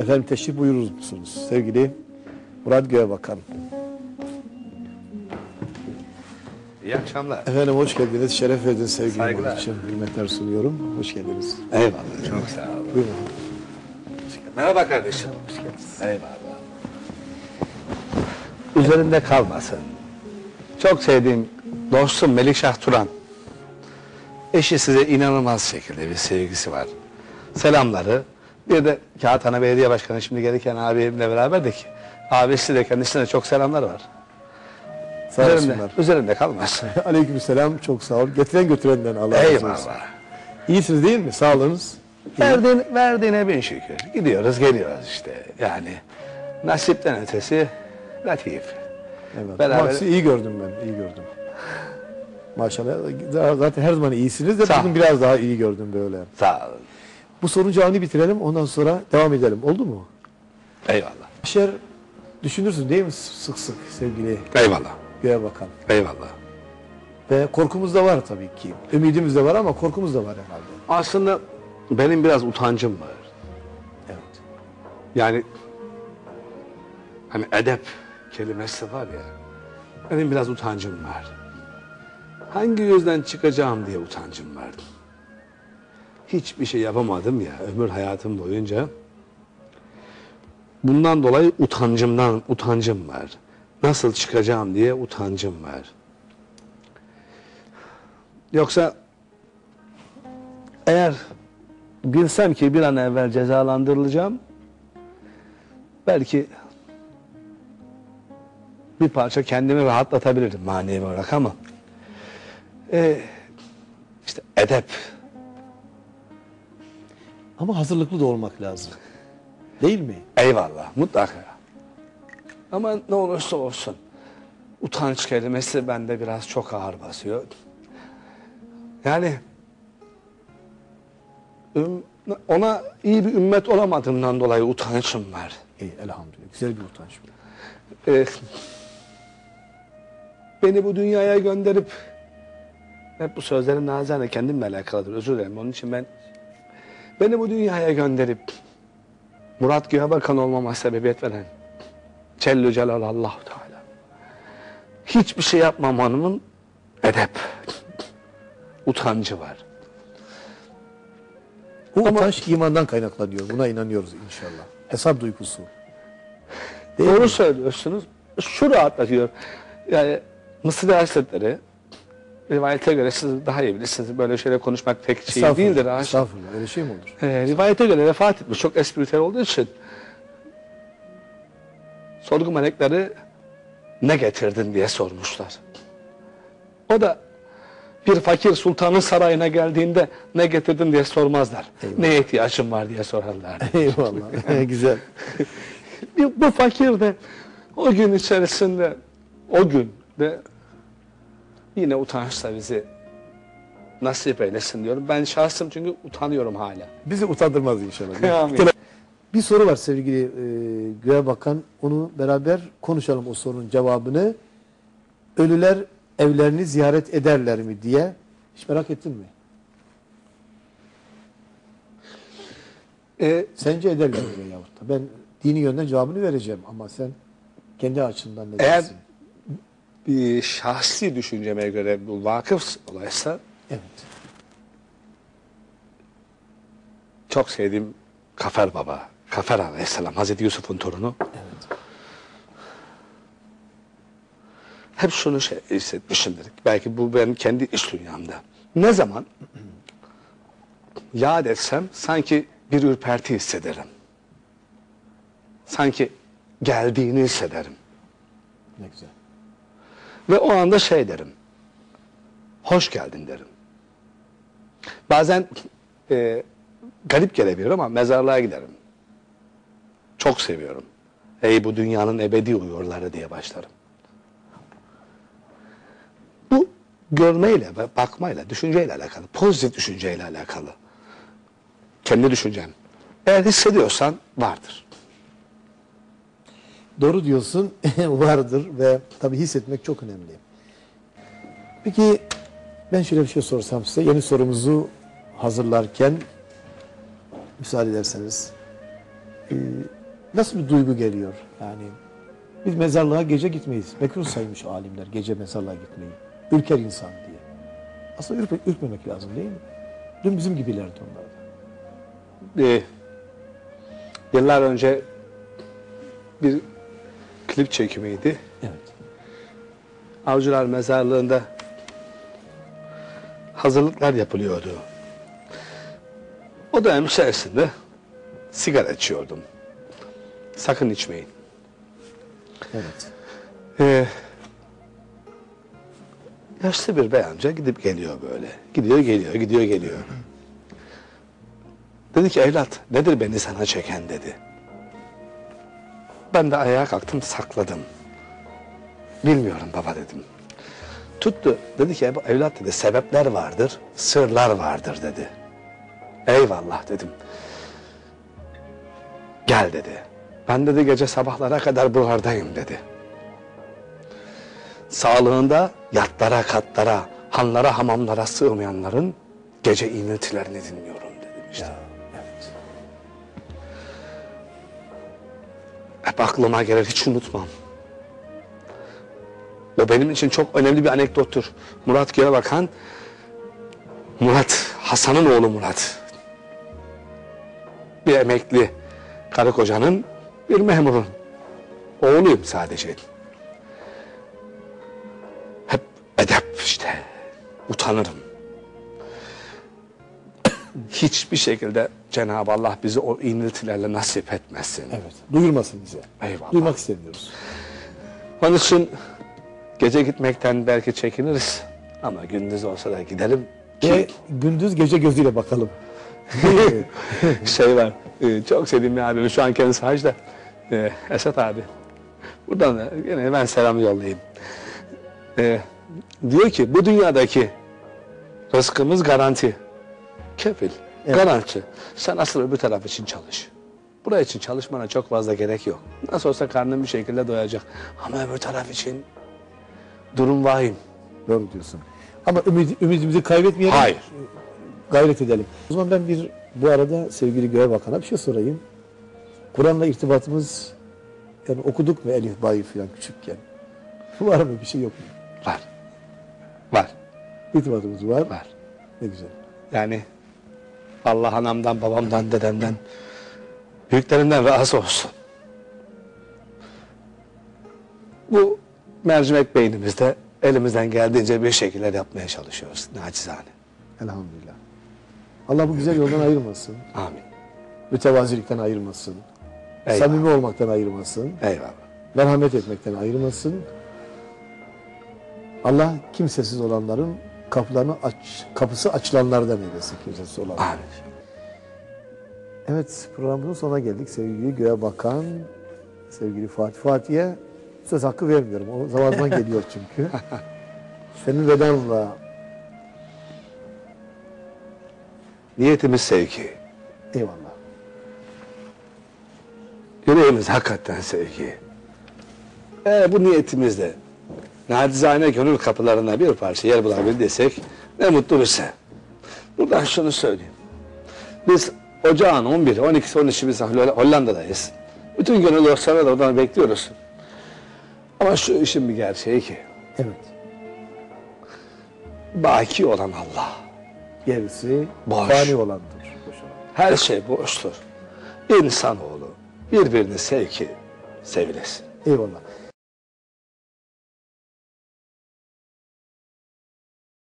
Efendim teşrif buyurur musunuz sevgili Murat Göğebakan? İyi akşamlar. Efendim hoş geldiniz. Şeref verdiniz sevgili Saygılar. Murat için. Hürmetler sunuyorum. Hoş geldiniz. Eyvallah. Çok sağ ol. Buyurun. Merhaba kardeşim. Hoş geldiniz. Eyvallah. Üzerinde kalmasın. Çok sevdiğim dostum Melikşah Turan. Eşi size inanılmaz şekilde bir sevgisi var. Selamları. Bir de Kağıthane Belediye Başkanı şimdi gelirken abimle beraberdik. Abisi de kendisine çok selamlar var. Sağ Üzerinde, olsunlar. üzerinde kalmasın. Aleykümselam. Çok sağ ol. Getiren götürenden Allah razı olsun. Eyvallah. İyisiniz değil mi? Sağlığınız? Verdiğin, verdiğine bin şükür. Gidiyoruz geliyoruz işte. Yani nasipten ötesi latif. Evet. Beraber- sizi iyi gördüm ben. iyi gördüm. Maşallah. Zaten her zaman iyisiniz de Sağ ol. bugün biraz daha iyi gördüm böyle. Sağ olun. Bu sorun cevabını bitirelim. Ondan sonra devam edelim. Oldu mu? Eyvallah. Şeyler düşünürsün değil mi sık sık sevgili Eyvallah. Göğebakan? Eyvallah. Ve korkumuz da var tabii ki. Ümidimiz de var ama korkumuz da var herhalde. Aslında benim biraz utancım var. Evet. Yani hani edep kelimesi var ya. Benim biraz utancım var. Hangi yüzden çıkacağım diye utancım var. Hiçbir şey yapamadım ya ömür hayatım boyunca. Bundan dolayı utancımdan utancım var. Nasıl çıkacağım diye utancım var. Yoksa eğer bilsem ki bir an evvel cezalandırılacağım belki bir parça kendimi rahatlatabilirim manevi olarak ama e, işte edep Ama hazırlıklı da olmak lazım. Değil mi? eyvallah mutlaka ama ne olursa olsun utanç kelimesi bende biraz çok ağır basıyor yani ona iyi bir ümmet olamadığımdan dolayı utançım var İyi elhamdülillah. Güzel bir utanç. e, beni bu dünyaya gönderip hep bu sözlerim nazane kendimle alakalıdır özür dilerim onun için ben beni bu dünyaya gönderip Murat Göğebakan olmama sebebiyet veren Celle Celal Allah Teala hiçbir şey yapmamanın edep utancı var. Bu Ama- utanç imandan kaynaklanıyor. Buna inanıyoruz inşallah. Hesap duygusu. Değil Doğru mi? söylüyorsunuz. Şu rahatlatıyor. Yani Mısır Hazretleri rivayete göre siz daha iyi bilirsiniz. Böyle şeyler konuşmak pek şey değildir. Haşa. Estağfurullah. Öyle şey mi olur? Ee, rivayete göre vefat etmiş. Çok espritüel olduğu için. Sorgu melekleri ne getirdin diye sormuşlar. O da bir fakir sultanın sarayına geldiğinde ne getirdin diye sormazlar. Ne ihtiyacın var diye sorarlar. Eyvallah. Güzel. Bu fakir de o gün içerisinde o gün de yine utançla bizi nasip eylesin diyorum. Ben şahsım çünkü utanıyorum hala. Bizi utandırmaz inşallah. Amin. Bir soru var sevgili e, Göğe Bakan. Onu beraber konuşalım o sorunun cevabını. Ölüler evlerini ziyaret ederler mi diye. Hiç merak ettin mi? Ee, Sence ederler mi yahut da? Ben dini yönden cevabını vereceğim ama sen kendi açından ne Eğer- dersin? Bir şahsi düşünceme göre bu vakıf olaysa Evet. çok sevdiğim Kafer Baba, Kafer Aleyhisselam, Hazreti Yusuf'un torunu. Evet. Hep şunu şey hissetmişimdir. Belki bu benim kendi iş dünyamda. Ne zaman yad etsem sanki bir ürperti hissederim. Sanki geldiğini hissederim. Ne güzel. Ve o anda şey derim. Hoş geldin derim. Bazen e, garip gelebilir ama mezarlığa giderim. Çok seviyorum. Ey bu dünyanın ebedi uyurları diye başlarım. Bu görmeyle ve bakmayla, düşünceyle alakalı. Pozitif düşünceyle alakalı. Kendi düşüncem. Eğer hissediyorsan vardır. Doğru diyorsun. Vardır ve tabii hissetmek çok önemli. Peki ben şöyle bir şey sorsam size. Yeni sorumuzu hazırlarken müsaade ederseniz. e, nasıl bir duygu geliyor? Yani biz mezarlığa gece gitmeyiz. Mekruh saymış alimler gece mezarlığa gitmeyi. Ürker insan diye. Aslında ürpe, ürkmemek lazım değil mi? Dün bizim gibilerdi onlar da. Ee, yıllar önce bir klip çekimiydi. Evet. Avcılar mezarlığında hazırlıklar yapılıyordu. O dönem içerisinde sigara içiyordum. Sakın içmeyin. Evet. Ee, yaşlı bir bey amca gidip geliyor böyle. Gidiyor geliyor, gidiyor geliyor. Dedi ki evlat nedir beni sana çeken dedi. Ben de ayağa kalktım sakladım. Bilmiyorum baba dedim. Tuttu dedi ki "Ev- evlat dedi sebepler vardır, sırlar vardır dedi. Eyvallah dedim. Gel dedi. Ben dedi gece sabahlara kadar buralardayım dedi. Sağlığında yatlara, katlara, hanlara, hamamlara sığmayanların gece iniltilerini dinliyorum dedim işte. Evet. Hep aklıma gelir hiç unutmam. O benim için çok önemli bir anekdottur. Murat Göğebakan, Murat, Hasan'ın oğlu Murat. Bir emekli karı kocanın bir memurun. Oğluyum sadece. Hep edep işte. Utanırım. Hiçbir şekilde Cenab-ı Allah bizi o iniltilerle nasip etmesin. Evet. Duyurmasın bize. Eyvallah. Duymak istemiyoruz. Onun için gece gitmekten belki çekiniriz. Ama gündüz olsa da gidelim. Ve Ki gündüz gece gözüyle bakalım. şey var, e, çok sevdiğim bir abimiz şu an kendisi hacda. E, Esat abi. Buradan da yine ben selam yollayayım. E, diyor ki bu dünyadaki rızkımız garanti. Kefil, Evet. garanti. Sen asıl öbür taraf için çalış. Buraya için çalışmana çok fazla gerek yok. Nasıl olsa karnın bir şekilde doyacak. Ama öbür taraf için durum vahim. Doğru diyorsun. Ama ümid, ümidimizi kaybetmeyelim. Hayır. Gayret edelim. O zaman ben bir bu arada sevgili Göğe Bakan'a bir şey sorayım. Kur'an'la irtibatımız yani okuduk mu Elif Bayi falan küçükken? Var mı bir şey yok mu? Var. Var. İrtibatımız var. Var. Ne güzel. Yani Allah anamdan, babamdan, dedemden, büyüklerinden razı olsun. Bu mercimek beynimizde elimizden geldiğince bir şekilde yapmaya çalışıyoruz nacizane. Elhamdülillah. Allah bu güzel yoldan ayırmasın. Amin. Mütevazilikten ayırmasın. Eyvallah. Samimi olmaktan ayırmasın. Eyvallah. merhamet etmekten ayırmasın. Allah kimsesiz olanların kapılarını aç, kapısı açılanlardan eylesin kimsesiz olanlar. Amin. Evet programımızın sonuna geldik. Sevgili Göğe Bakan, sevgili Fatih Fatih'e söz hakkı vermiyorum. O zamandan geliyor çünkü. Senin vedanla Niyetimiz sevgi. eyvallah. Yüreğimiz hakikaten sevgi. Eğer bu niyetimizle nacizane gönül kapılarına bir parça yer bulabildiysek ne mutlu bize. Buradan şunu söyleyeyim. Biz ocağın 11, 12, 13'ü biz Holl- Hollanda'dayız. Bütün gönül dostlarına da oradan bekliyoruz. Ama şu işin bir gerçeği ki Evet. baki olan Allah. Gerisi Boş. fani olandır. Her şey boştur. İnsanoğlu birbirini sev ki sevilesin. Eyvallah.